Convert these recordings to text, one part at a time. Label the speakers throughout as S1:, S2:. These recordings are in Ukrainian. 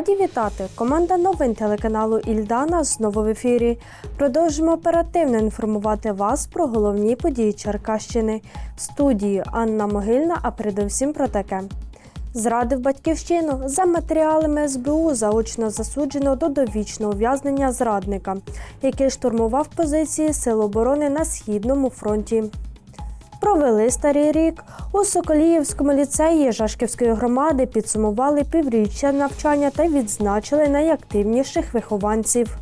S1: Раді вітати! Команда новин телеканалу Ільдана знову в ефірі. Продовжимо оперативно інформувати вас про головні події Черкащини. В студії Анна Могильна, а передусім про таке. Зрадив батьківщину за матеріалами СБУ заочно засуджено до довічного ув'язнення зрадника, який штурмував позиції Сил оборони на східному фронті. Провели старий рік. У Соколіївському ліцеї Жашківської громади підсумували півріччя навчання та відзначили найактивніших вихованців.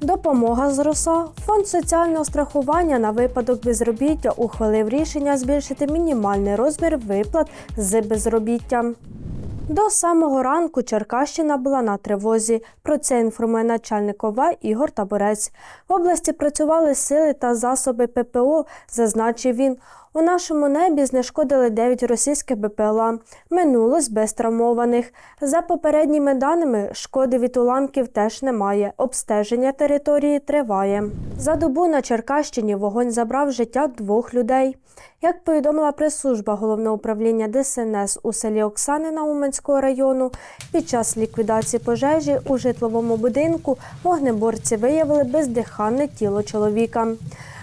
S1: Допомога з РОСА. Фонд соціального страхування на випадок безробіття ухвалив рішення збільшити мінімальний розмір виплат з безробіття. До самого ранку Черкащина була на тривозі. Про це інформує начальник ОВА Ігор Таборець. В області працювали сили та засоби ППО, зазначив він. У нашому небі знешкодили 9 російських БПЛА. Минулось без травмованих. За попередніми даними, шкоди від уламків теж немає. Обстеження території триває. За добу на Черкащині вогонь забрав життя двох людей. Як повідомила прес-служба головного управління ДСНС у селі Оксанина Уманського району, під час ліквідації пожежі у житловому будинку вогнеборці виявили бездиханне тіло чоловіка.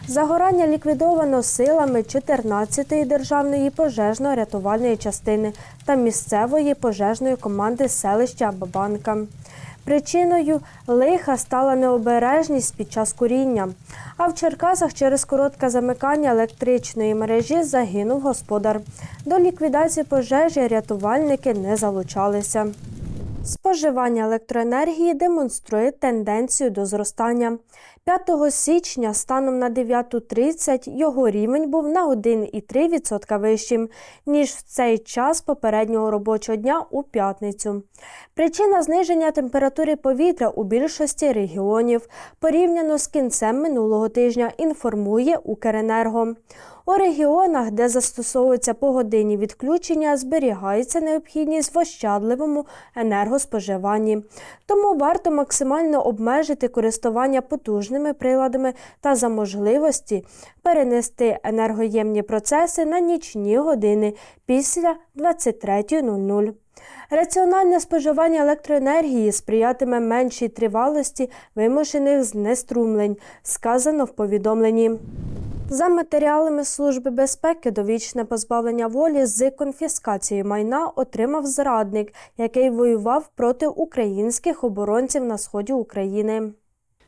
S1: Загорання ліквідовано силами 14-ї державної пожежно-рятувальної частини та місцевої пожежної команди селища Бабанка. Причиною лиха стала необережність під час куріння. А в Черкасах через коротке замикання електричної мережі загинув господар. До ліквідації пожежі рятувальники не залучалися. Споживання електроенергії демонструє тенденцію до зростання. 5 січня станом на 9.30 його рівень був на 1,3% вищим, ніж в цей час попереднього робочого дня у п'ятницю. Причина зниження температури повітря у більшості регіонів порівняно з кінцем минулого тижня, інформує Укренерго. У регіонах, де застосовуються погодинні відключення, зберігається необхідність в ощадливому енергоспоживанні. Тому варто максимально обмежити користування потужними приладами та за можливості перенести енергоємні процеси на нічні години після 23.00. Раціональне споживання електроенергії сприятиме меншій тривалості вимушених знеструмлень, сказано в повідомленні. За матеріалами Служби безпеки довічне позбавлення волі з конфіскацією майна отримав зрадник, який воював проти українських оборонців на сході України.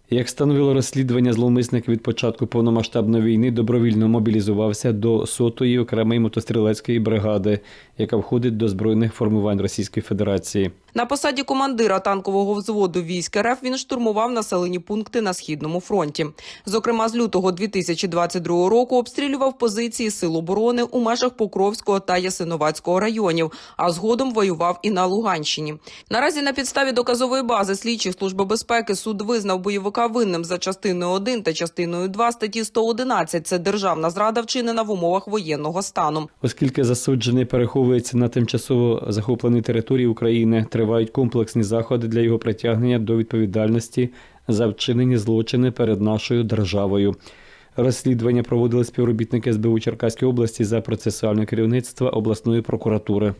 S2: Як становило розслідування, зловмисник від початку повномасштабної війни добровільно мобілізувався до сотої окремої мотострілецької бригади, яка входить до збройних формувань Російської Федерації.
S3: На посаді командира танкового взводу військ РФ він штурмував населені пункти на східному фронті. Зокрема, з лютого 2022 року обстрілював позиції сил оборони у межах Покровського та Ясиновацького районів, а згодом воював і на Луганщині. Наразі на підставі доказової бази слідчих служби безпеки суд визнав бойовика винним за частиною 1 та частиною 2 статті 111 – Це державна зрада вчинена в умовах воєнного стану.
S2: Оскільки засуджений переховується на тимчасово захопленій території України, тривають комплексні заходи для його притягнення до відповідальності за вчинені злочини перед нашою державою. Розслідування проводили співробітники СБУ Черкаської області за процесуальне керівництво обласної прокуратури.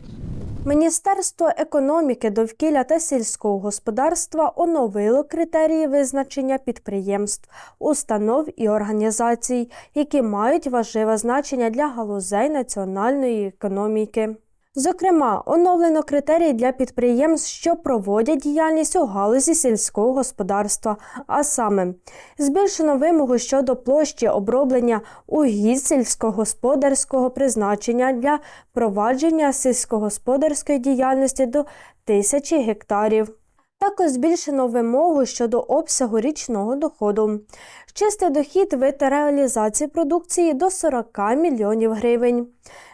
S1: Міністерство економіки, довкілля та сільського господарства оновило критерії визначення підприємств, установ і організацій, які мають важливе значення для галузей національної економіки. Зокрема, оновлено критерії для підприємств, що проводять діяльність у галузі сільського господарства, а саме збільшено вимогу щодо площі оброблення угідь сільськогосподарського призначення для провадження сільськогосподарської діяльності до тисячі гектарів. Також збільшено вимогу щодо обсягу річного доходу. Чистий дохід від реалізації продукції до 40 мільйонів гривень.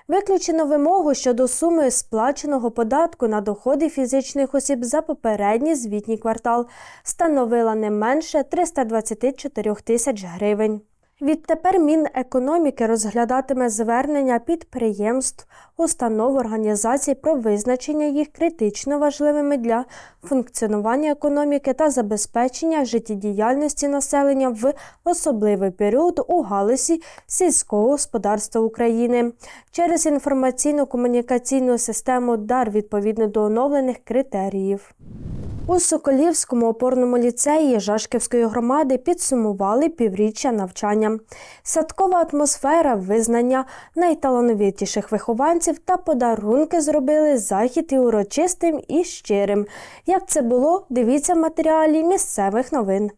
S1: Виключено вимогу щодо суми сплаченого податку на доходи фізичних осіб за попередній звітній квартал становила не менше 324 тисяч гривень. Відтепер Мінекономіки розглядатиме звернення підприємств, установ, організацій про визначення їх критично важливими для функціонування економіки та забезпечення життєдіяльності населення в особливий період у галузі сільського господарства України через інформаційно-комунікаційну систему ДАР відповідно до оновлених критеріїв. У Соколівському опорному ліцеї Жашківської громади підсумували півріччя навчання. Садкова атмосфера, визнання найталановитіших вихованців та подарунки зробили захід і урочистим, і щирим. Як це було, дивіться в матеріалі місцевих новин.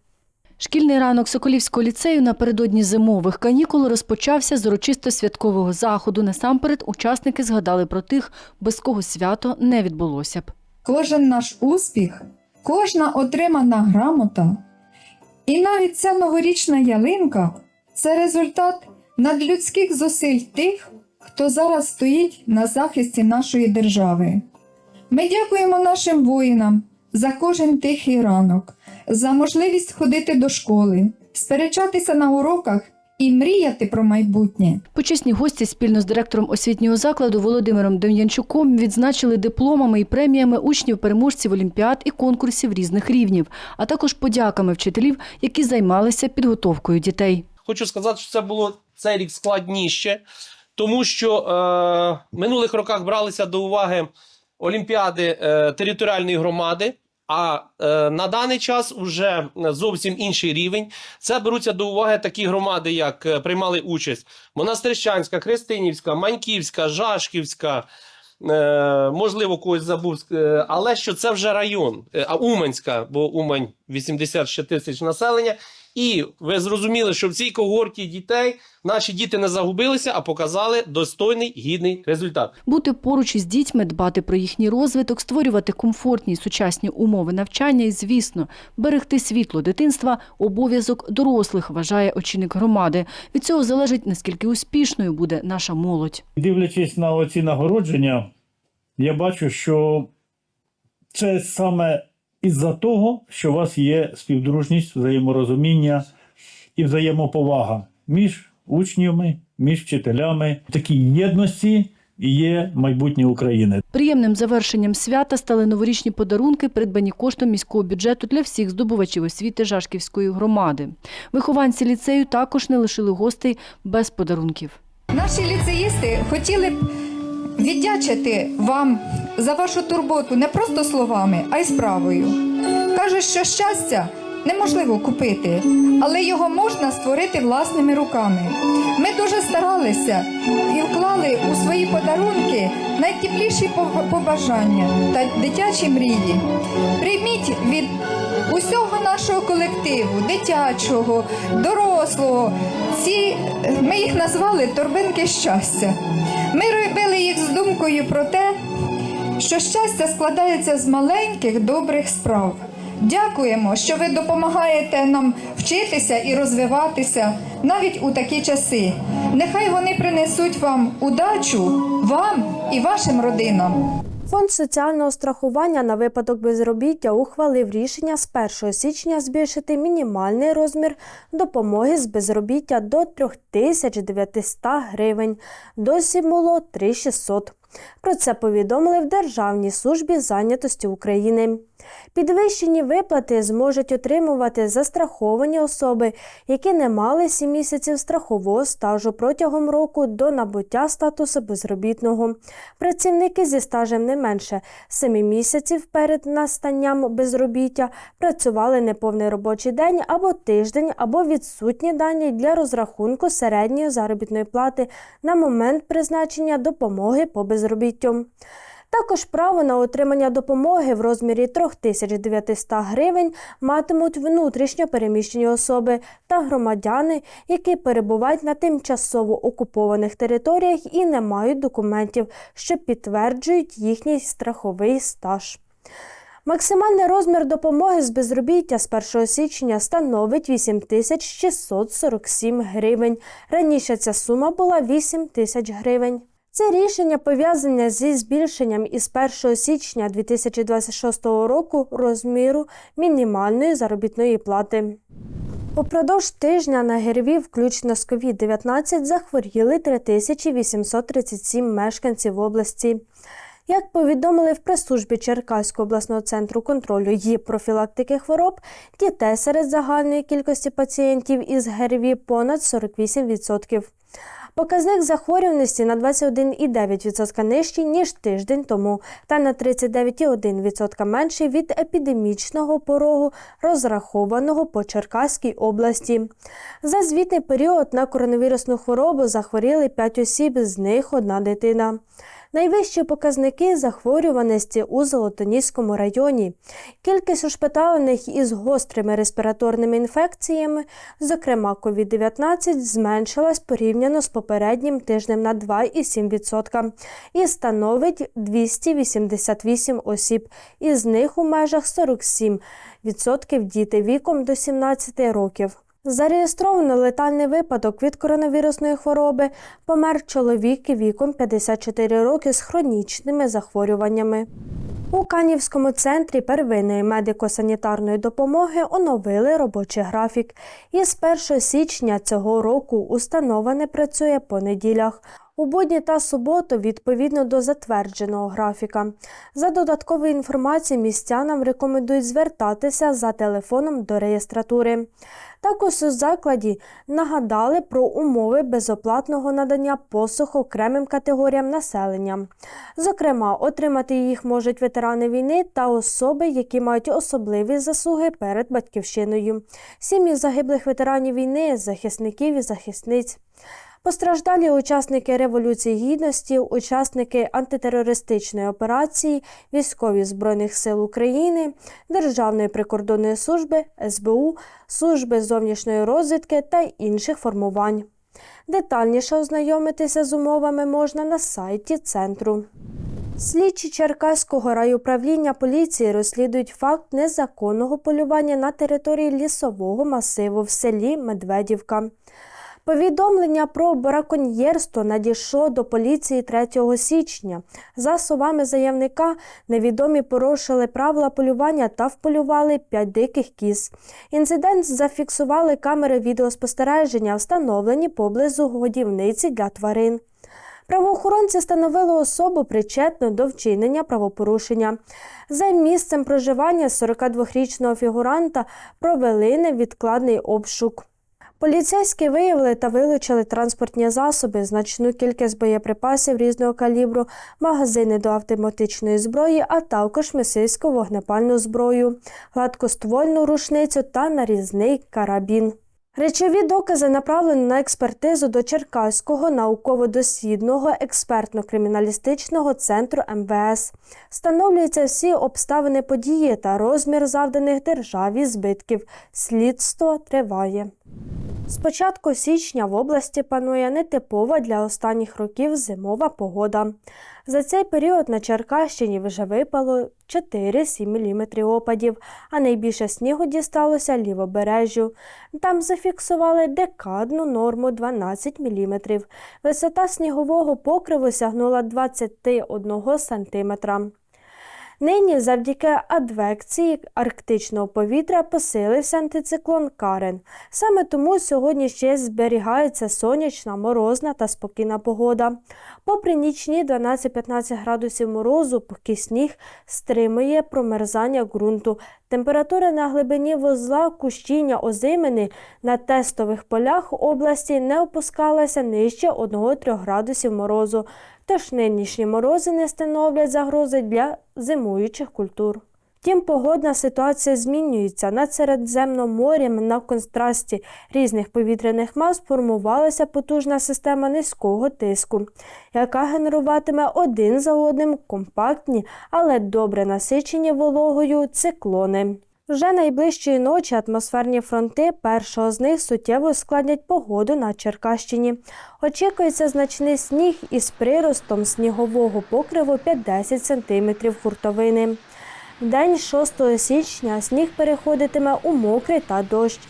S4: Шкільний ранок Соколівського ліцею напередодні зимових канікул розпочався з урочисто святкового заходу. Насамперед учасники згадали про тих, без кого свято не відбулося б.
S5: Кожен наш успіх, кожна отримана грамота і навіть ця новорічна ялинка це результат надлюдських зусиль тих, хто зараз стоїть на захисті нашої держави. Ми дякуємо нашим воїнам за кожен тихий ранок, за можливість ходити до школи, сперечатися на уроках і мріяти про майбутнє.
S4: Почесні гості спільно з директором освітнього закладу Володимиром Дем'янчуком відзначили дипломами і преміями учнів переможців олімпіад і конкурсів різних рівнів, а також подяками вчителів, які займалися підготовкою дітей.
S6: Хочу сказати, що це було цей рік складніше, тому що е, в минулих роках бралися до уваги олімпіади е, територіальної громади. А е, на даний час вже зовсім інший рівень. Це беруться до уваги такі громади, як е, приймали участь Монастирщанська, Христинівська, Маньківська, Жашківська. Е, можливо, когось забув, е, але що це вже район, е, а Уманська, бо Умань 80 ще тисяч населення. І ви зрозуміли, що в цій когорті дітей наші діти не загубилися, а показали достойний гідний результат.
S4: Бути поруч із дітьми, дбати про їхній розвиток, створювати комфортні сучасні умови навчання і, звісно, берегти світло дитинства – обов'язок дорослих, вважає очільник громади. Від цього залежить, наскільки успішною буде наша молодь.
S7: Дивлячись на оці нагородження, я бачу, що це саме із-за того, що у вас є співдружність, взаєморозуміння і взаємоповага між учнями, між вчителями. В такій єдності є майбутнє України.
S4: Приємним завершенням свята стали новорічні подарунки, придбані коштом міського бюджету для всіх здобувачів освіти Жашківської громади. Вихованці ліцею також не лишили гостей без подарунків.
S5: Наші ліцеїсти хотіли б віддячити вам за вашу турботу не просто словами, а й справою. Кажуть, що щастя неможливо купити, але його можна створити власними руками. Ми дуже старалися і вклали у свої подарунки найтепліші побажання та дитячі мрії. Прийміть від усього нашого колективу, дитячого, дорослого. Ці ми їх назвали торбинки щастя. Ми робили їх з думкою про те, що щастя складається з маленьких добрих справ. Дякуємо, що ви допомагаєте нам вчитися і розвиватися навіть у такі часи. Нехай вони принесуть вам удачу, вам і вашим родинам.
S1: Фонд соціального страхування на випадок безробіття ухвалив рішення з 1 січня збільшити мінімальний розмір допомоги з безробіття до 3900 гривень. Досі було 3600. Про це повідомили в Державній службі зайнятості України. Підвищені виплати зможуть отримувати застраховані особи, які не мали 7 місяців страхового стажу протягом року до набуття статусу безробітного. Працівники зі стажем не менше 7 місяців перед настанням безробіття працювали неповний робочий день або тиждень, або відсутні дані для розрахунку середньої заробітної плати на момент призначення допомоги по безробіттю. Також право на отримання допомоги в розмірі 3900 гривень матимуть внутрішньо переміщені особи та громадяни, які перебувають на тимчасово окупованих територіях і не мають документів, що підтверджують їхній страховий стаж. Максимальний розмір допомоги з безробіття з 1 січня становить 8647 гривень. Раніше ця сума була 8 тисяч гривень. Це рішення пов'язане зі збільшенням із 1 січня 2026 року розміру мінімальної заробітної плати. Упродовж тижня на ГРВІ, включно з COVID-19, захворіли 3837 мешканців області. Як повідомили в прес-службі Черкаського обласного центру контролю і профілактики хвороб, дітей серед загальної кількості пацієнтів із ГРВІ понад 48%. Показник захворюваності на 21,9% нижчий, ніж тиждень тому, та на 39,1% менший від епідемічного порогу, розрахованого по Черкаській області. За звітний період на коронавірусну хворобу захворіли 5 осіб, з них одна дитина. Найвищі показники захворюваності у Золотоніському районі. Кількість ушпиталених із гострими респіраторними інфекціями, зокрема COVID-19, зменшилась порівняно з попереднім тижнем на 2,7% і становить 288 осіб, із них у межах 47% діти віком до 17 років. Зареєстровано летальний випадок від коронавірусної хвороби. Помер чоловік віком 54 роки з хронічними захворюваннями. У Канівському центрі первинної медико-санітарної допомоги оновили робочий графік. І з 1 січня цього року установа не працює по неділях. У будні та суботу відповідно до затвердженого графіка. За додатковою інформацією містянам рекомендують звертатися за телефоном до реєстратури. Також у закладі нагадали про умови безоплатного надання послуг окремим категоріям населення. Зокрема, отримати їх можуть ветерани війни та особи, які мають особливі заслуги перед батьківщиною, сім'ї загиблих ветеранів війни, захисників і захисниць. Постраждалі учасники Революції Гідності, учасники антитерористичної операції, військові Збройних сил України, Державної прикордонної служби, СБУ, служби зовнішньої розвідки та інших формувань. Детальніше ознайомитися з умовами можна на сайті центру. Слідчі Черкаського райуправління поліції розслідують факт незаконного полювання на території лісового масиву в селі Медведівка. Повідомлення про браконьєрство надійшло до поліції 3 січня. За словами заявника, невідомі порушили правила полювання та вполювали 5 диких кіз. Інцидент зафіксували камери відеоспостереження, встановлені поблизу годівниці для тварин. Правоохоронці встановили особу причетну до вчинення правопорушення. За місцем проживання 42-річного фігуранта провели невідкладний обшук. Поліцейські виявили та вилучили транспортні засоби, значну кількість боєприпасів різного калібру, магазини до автоматичної зброї, а також мисливську вогнепальну зброю, гладкоствольну рушницю та нарізний карабін. Речові докази направлені на експертизу до Черкаського науково-дослідного експертно-криміналістичного центру МВС. Встановлюються всі обставини події та розмір завданих державі збитків. Слідство триває. З початку січня в області панує нетипова для останніх років зимова погода. За цей період на Черкащині вже випало 4-7 мм опадів, а найбільше снігу дісталося лівобережжю. Там зафіксували декадну норму 12 мм. Висота снігового покриву сягнула 21 см. Нині завдяки адвекції арктичного повітря посилився антициклон Карен. Саме тому сьогодні ще зберігається сонячна, морозна та спокійна погода. Попри нічні 12-15 градусів морозу, поки сніг стримує промерзання ґрунту. Температура на глибині вузла кущіння озимини на тестових полях області не опускалася нижче 1-3 градусів морозу. Тож нинішні морози не становлять загрози для зимуючих культур. Втім, погодна ситуація змінюється. Над Середземним морем на контрасті різних повітряних мас формувалася потужна система низького тиску, яка генеруватиме один за одним компактні, але добре насичені вологою циклони. Вже найближчої ночі атмосферні фронти першого з них суттєво складнять погоду на Черкащині. Очікується значний сніг із приростом снігового покриву 50 см хуртовини. В день 6 січня сніг переходитиме у мокрий та дощ.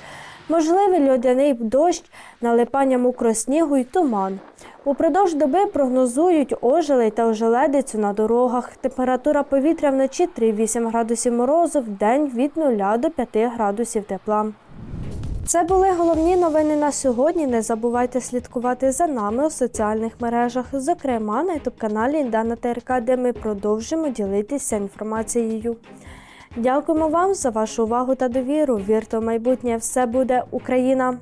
S1: Можливий льодяний дощ, налипання мокроснігу й туман. Упродовж доби прогнозують ожелей та ожеледицю на дорогах. Температура повітря вночі 3-8 градусів морозу, в день від 0 до 5 градусів тепла. Це були головні новини на сьогодні. Не забувайте слідкувати за нами у соціальних мережах, зокрема на ютуб-каналі Дана ТРК, де ми продовжимо ділитися інформацією. Дякуємо вам за вашу увагу та довіру. Вірте в майбутнє, все буде!
S8: Україна.